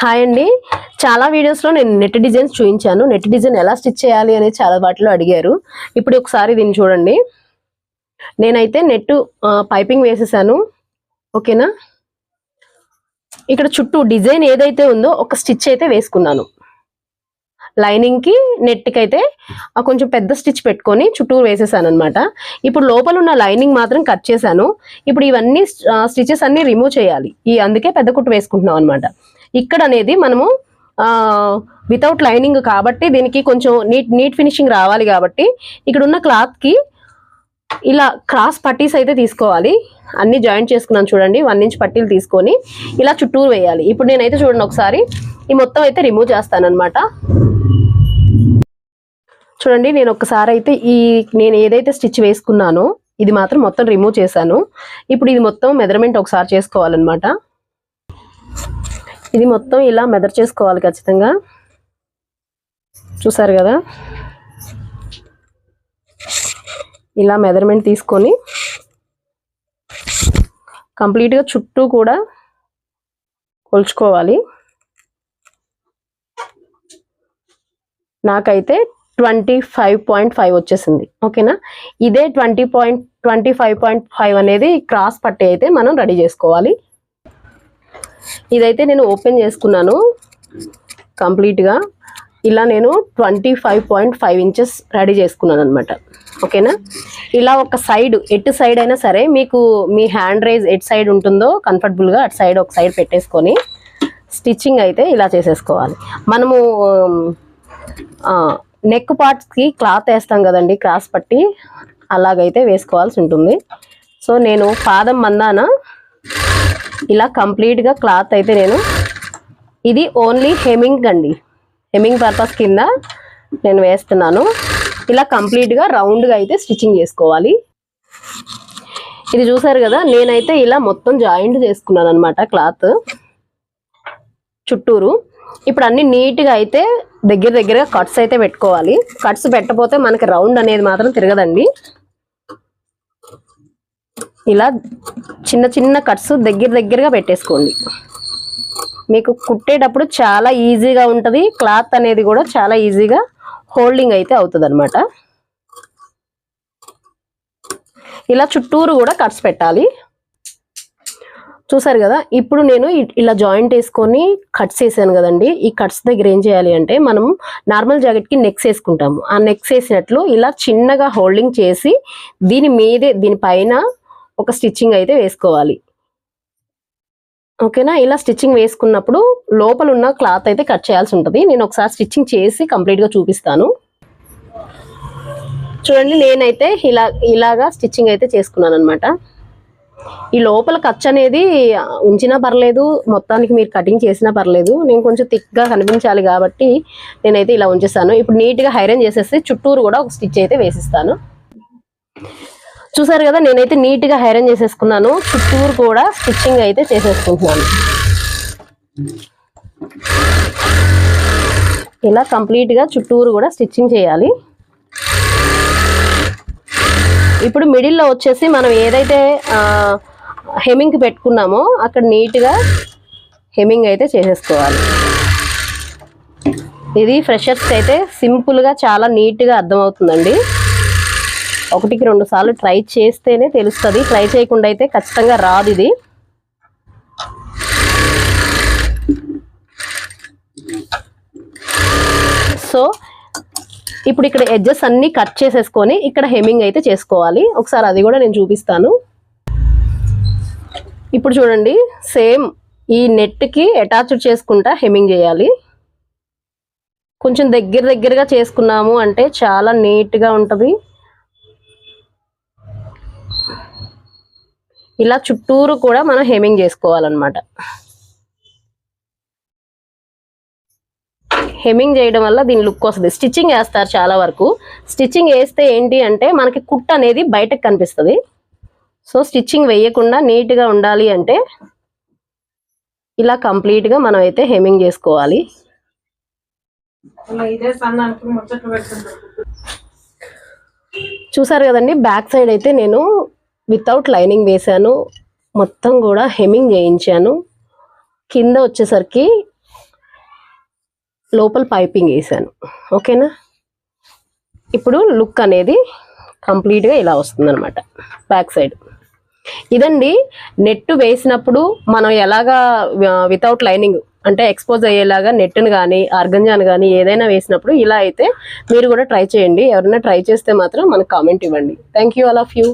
Hi అండి. చాలా వీడియోస్లో నేను నెట్ డిజైన్స్ చూపించాను నెట్ డిజైన్ ఎలా స్టిచ్ చేయాలి అనేది చాలా వాటిలో అడిగారు. ఇప్పుడు ఒకసారి దీన్ని చూడండి. నేనైతే నెట్ పైపింగ్ వేసేసాను. ఓకేనా? ఇక్కడ చుట్టూ డిజైన్ ఏదైతే ఉందో ఒక స్టిచ్ అయితే వేసుకున్నాను. లైనింగ్కి నెట్కి అయితే కొంచెం పెద్ద స్టిచ్ పెట్టుకొని చుట్టూరు వేసేసాను అనమాట ఇప్పుడు లోపల ఉన్న లైనింగ్ మాత్రం కట్ చేశాను. ఇప్పుడు ఇవన్నీ స్టిచెస్ అన్ని రిమూవ్ చేయాలి. ఈ అందుకే పెద్ద కుట్టు వేసుకుంటున్నాం అనమాట ఇక్కడ అనేది మనము వితౌట్ లైనింగ్ కాబట్టి దీనికి కొంచెం నీట్ నీట్ ఫినిషింగ్ రావాలి కాబట్టి ఇక్కడ ఉన్న క్లాత్కి ఇలా క్రాస్ పట్టీస్ అయితే తీసుకోవాలి. అన్ని జాయింట్ చేసుకున్నాను చూడండి. వన్ ఇంచ్ పట్టీలు తీసుకొని ఇలా చుట్టూరు వేయాలి. ఇప్పుడు నేనైతే చూడండి ఒకసారి. ఈ మొత్తం అయితే రిమూవ్ చేస్తాను అనమాట చూడండి నేను ఒకసారి అయితే ఈ నేను ఏదైతే స్టిచ్ వేసుకున్నానో ఇది మాత్రం మొత్తం రిమూవ్ చేశాను. ఇప్పుడు ఇది మొత్తం మెజర్మెంట్ ఒకసారి చేసుకోవాలన్నమాట. ఇది మొత్తం ఇలా మెదర్ చేసుకోవాలి ఖచ్చితంగా. చూసారు కదా? ఇలా మెజర్మెంట్ తీసుకొని కంప్లీట్గా చుట్టూ కూడా కొలుచుకోవాలి. నాకైతే ట్వంటీ ఫైవ్ పాయింట్ ఫైవ్ వచ్చేసింది. ఓకేనా? ఇదే twenty point twenty five point five అనేది క్రాస్ పట్టి అయితే మనం రెడీ చేసుకోవాలి. ఇదైతే నేను ఓపెన్ చేసుకున్నాను కంప్లీట్గా. ఇలా నేను twenty five point five inches ready చేసుకున్నాను అనమాట ఓకేనా? ఇలా ఒక సైడ్ ఎటు సైడ్ అయినా సరే మీకు మీ హ్యాండ్ రైజ్ ఎటు సైడ్ ఉంటుందో కంఫర్టబుల్గా అటు సైడ్ ఒక సైడ్ పెట్టేసుకొని స్టిచ్చింగ్ అయితే ఇలా చేసేసుకోవాలి. మనము నెక్ పార్ట్స్కి క్లాత్ వేస్తాం కదండి క్రాస్ పట్టి అలాగైతే వేసుకోవాల్సి ఉంటుంది. సో నేను పాదం మందాన ఇలా కంప్లీట్గా క్లాత్ అయితే నేను ఇది ఓన్లీ హెమింగ్ అండి. హెమ్మింగ్ పర్పస్ కింద నేను వేస్తున్నాను. ఇలా కంప్లీట్గా రౌండ్గా అయితే స్టిచ్చింగ్ చేసుకోవాలి. ఇది చూసారు కదా నేనైతే ఇలా మొత్తం జాయింట్ చేసుకున్నాను అనమాట క్లాత్. చుట్టూరు. ఇప్పుడు అన్ని నీట్గా అయితే దగ్గర దగ్గరగా కట్స్ అయితే పెట్టుకోవాలి. కట్స్ పెట్టకపోతే మనకి రౌండ్ అనేది మాత్రం తిరగదండి. ఇలా చిన్న చిన్న కట్స్ దగ్గర దగ్గరగా పెట్టేసుకోండి. మీకు కుట్టేటప్పుడు చాలా ఈజీగా ఉంటుంది. క్లాత్ అనేది కూడా చాలా ఈజీగా హోల్డింగ్ అయితే అవుతుంది అనమాట ఇలా చుట్టూరు కూడా కట్స్ పెట్టాలి. చూసారు కదా ఇప్పుడు నేను ఇలా జాయింట్ వేసుకొని కట్స్ వేసాను కదండి. ఈ కట్స్ దగ్గర ఏం చేయాలి అంటే మనం నార్మల్ జాకెట్కి నెక్స్ వేసుకుంటాము. ఆ నెక్స్ వేసినట్లు ఇలా చిన్నగా హోల్డింగ్ చేసి దీని మీదే దీనిపైన ఒక స్టిచ్చింగ్ అయితే వేసుకోవాలి. ఓకేనా? ఇలా స్టిచ్చింగ్ వేసుకున్నప్పుడు లోపల ఉన్న క్లాత్ అయితే కట్ చేయాల్సి ఉంటుంది. నేను ఒకసారి స్టిచ్చింగ్ చేసి కంప్లీట్గా చూపిస్తాను. చూడండి నేనైతే ఇలా ఇలాగా స్టిచ్చింగ్ అయితే చేసుకున్నాను అనమాట ఈ లోపల ఖర్చు అనేది ఉంచినా పర్లేదు మొత్తానికి మీరు కటింగ్ చేసినా పర్లేదు నేను కొంచెం థిక్గా కనిపించాలి కాబట్టి నేనైతే ఇలా ఉంచేస్తాను ఇప్పుడు నీట్గా హైరన్ చేసేసి చుట్టూరు కూడా ఒక స్టిచ్ అయితే వేసిస్తాను. చూసారు కదా నేనైతే నీట్గా హైరన్ చేసేసుకున్నాను. చుట్టూరు కూడా స్టిచ్చింగ్ అయితే చేసేసుకుంటున్నాను. ఇలా కంప్లీట్గా చుట్టూరు కూడా స్టిచ్చింగ్ చేయాలి. ఇప్పుడు మిడిల్లో వచ్చేసి మనం ఏదైతే హెమింగ్ పెట్టుకున్నామో అక్కడ నీట్గా హెమింగ్ అయితే చేసేసుకోవాలి. ఇది ఫ్రెషర్స్ అయితే సింపుల్గా చాలా నీట్గా అర్థమవుతుందండి. ఒకటికి రెండు సార్లు ట్రై చేస్తేనే తెలుస్తుంది. ట్రై చేయకుండా అయితే ఖచ్చితంగా రాదు ఇది. సో ఇప్పుడు ఇక్కడ ఎడ్జెస్ అన్ని కట్ చేసేసుకొని ఇక్కడ హెమింగ్ అయితే చేసుకోవాలి. ఒకసారి అది కూడా నేను చూపిస్తాను. ఇప్పుడు చూడండి సేమ్ ఈ నెట్కి అటాచ్డ్ చేసుకుంటా హెమింగ్ చేయాలి. కొంచెం దగ్గర దగ్గరగా చేసుకున్నాము అంటే చాలా నీట్గా ఉంటుంది. ఇలా చుట్టూరు కూడా మనం హెమింగ్ చేసుకోవాలన్నమాట. హెమింగ్ చేయడం వల్ల దీని లుక్ వస్తుంది. స్టిచ్చింగ్ వేస్తారు చాలా వరకు. స్టిచ్చింగ్ వేస్తే ఏంటి అంటే మనకి కుట్ అనేది బయటకు కనిపిస్తుంది. సో స్టిచ్చింగ్ వేయకుండా నీట్గా ఉండాలి అంటే ఇలా కంప్లీట్గా మనం అయితే హెమింగ్ చేసుకోవాలి. చూసారు కదండి బ్యాక్ సైడ్ అయితే నేను వితౌట్ లైనింగ్ వేశాను. మొత్తం కూడా హెమ్మింగ్ చేయించాను. కింద వచ్చేసరికి లోపల పైపింగ్ వేసాను ఓకేనా? ఇప్పుడు లుక్ అనేది కంప్లీట్గా ఇలా వస్తుందన్నమాట. బ్యాక్ సైడ్ ఇదండి నెట్ వేసినప్పుడు మనం ఎలాగా వితౌట్ లైనింగ్ అంటే ఎక్స్పోజ్ అయ్యేలాగా నెట్ను కానీ ఆర్గంజాను కానీ ఏదైనా వేసినప్పుడు ఇలా అయితే మీరు కూడా ట్రై చేయండి. ఎవరైనా ట్రై చేస్తే మాత్రం మనకు కామెంట్ ఇవ్వండి. Thank you all of you